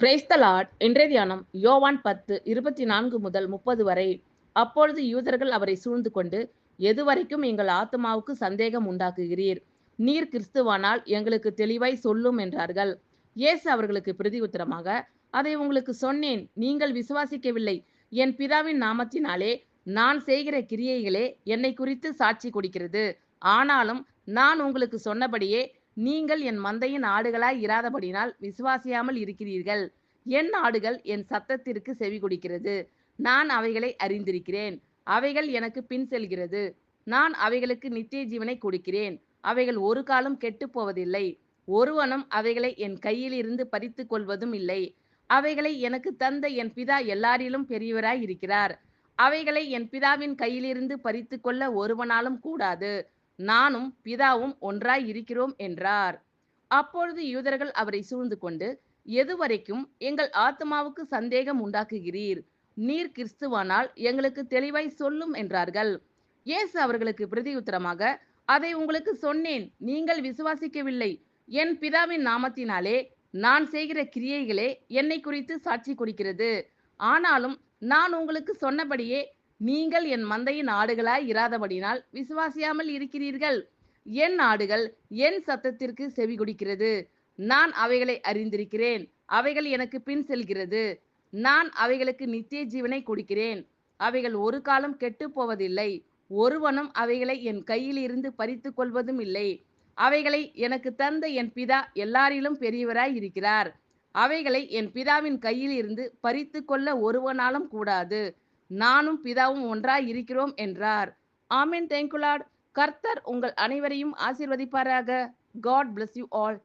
Price இன்றைய தியானம் யோவான் பத்து இருபத்தி நான்கு முதல் முப்பது வரை. அப்பொழுது யூதர்கள் அவரை சூழ்ந்து கொண்டு எதுவரைக்கும் எங்கள் ஆத்மாவுக்கு சந்தேகம் உண்டாக்குகிறீர்? நீர் கிறிஸ்துவானால் எங்களுக்கு தெளிவாய் சொல்லும் என்றார்கள். இயேசு அவர்களுக்கு பிரதி உத்தரமாக அதை உங்களுக்கு சொன்னேன் நீங்கள் விசுவாசிக்கவில்லை. என் பிதாவின் நாமத்தினாலே நான் செய்கிற கிரியைகளே என்னை குறித்து சாட்சி கொடுக்கிறது. ஆனாலும் நான் உங்களுக்கு சொன்னபடியே நீங்கள் என் மந்தையின் ஆடுகளாய் இராதபடினால் விசுவாசியாமல் இருக்கிறீர்கள். என் ஆடுகள் என் சத்தத்திற்கு செவி கொடுக்கிறது. நான் அவைகளை அறிந்திருக்கிறேன். அவைகள் எனக்கு பின் செல்கிறது. நான் அவைகளுக்கு நித்திய ஜீவனை கொடுக்கிறேன். அவைகள் ஒரு காலம் கெட்டுப்போவதில்லை ஒருவனும் அவைகளை என் கையில் இருந்து பறித்து கொள்வதும் இல்லை. அவைகளை எனக்கு தந்த என் பிதா எல்லாரிலும் பெரியவராய் இருக்கிறார். அவைகளை என் பிதாவின் கையிலிருந்து பறித்து கொள்ள ஒருவனாலும் கூடாது. நானும் பிதாவும் ஒன்றாய் இருக்கிறோம் என்றார். அப்பொழுது யூதர்கள் அவரை சூழ்ந்து கொண்டு எதுவரைக்கும் எங்கள் ஆத்மாவுக்கு சந்தேகம் உண்டாக்குகிறீர். நீர் கிறிஸ்துவானால் எங்களுக்கு தெளிவாய் சொல்லும் என்றார்கள். இயேசு அவர்களுக்கு பிரதியுத்தரமாக அதை உங்களுக்கு சொன்னேன் நீங்கள் விசுவாசிக்கவில்லை. என் பிதாவின் நாமத்தினாலே நான் செய்கிற கிரியைகளே என்னை குறித்து சாட்சி கொடுக்கிறது. ஆனாலும் நான் உங்களுக்கு சொன்னபடியே நீங்கள் என் மந்தையின் ஆடுகளாய் இராதபடினால் விசுவாசியாமல் இருக்கிறீர்கள். என் ஆடுகள் என் சத்தத்திற்கு செவி கொடுக்கிறது. நான் அவைகளை அறிந்திருக்கிறேன். அவைகள் எனக்கு பின் செல்கிறது. நான் அவைகளுக்கு நித்திய ஜீவனை கொடுக்கிறேன். அவைகள் ஒரு காலம் கெட்டு போவதில்லை. ஒருவனும் அவைகளை என் கையில் இருந்து பறித்து கொள்வதும் இல்லை. அவைகளை எனக்கு தந்த என் பிதா எல்லாரிலும் பெரியவராய் இருக்கிறார். அவைகளை என் பிதாவின் கையில் இருந்து பறித்து கொள்ள ஒருவனாலும் கூடாது. நானும் பிதாவும் ஒன்றாய் இருக்கிறோம் என்றார். ஆமீன் தேங்க்யூ லார்ட் கர்த்தர் உங்கள் அனைவரையும் ஆசீர்வதிப்பாராக. God bless you all